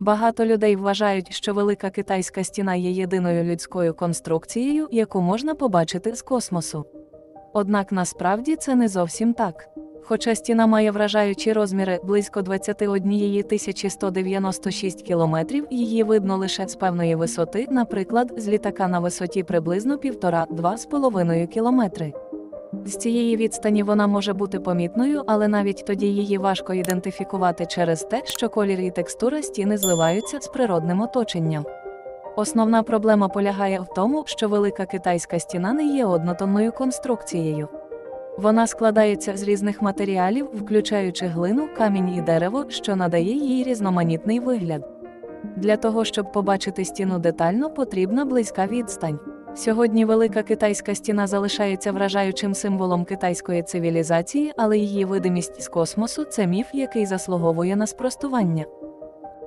Багато людей вважають, що Велика Китайська стіна є єдиною людською конструкцією, яку можна побачити з космосу. Однак насправді це не зовсім так. Хоча стіна має вражаючі розміри близько 21 196 кілометрів, її видно лише з певної висоти, наприклад, з літака на висоті приблизно 1,5-2,5 кілометри. З цієї відстані вона може бути помітною, але навіть тоді її важко ідентифікувати через те, що колір і текстура стіни зливаються з природним оточенням. Основна проблема полягає в тому, що велика китайська стіна не є однотонною конструкцією. Вона складається з різних матеріалів, включаючи глину, камінь і дерево, що надає їй різноманітний вигляд. Для того, щоб побачити стіну детально, потрібна близька відстань. Сьогодні велика китайська стіна залишається вражаючим символом китайської цивілізації, але її видимість з космосу це міф, який заслуговує на спростування.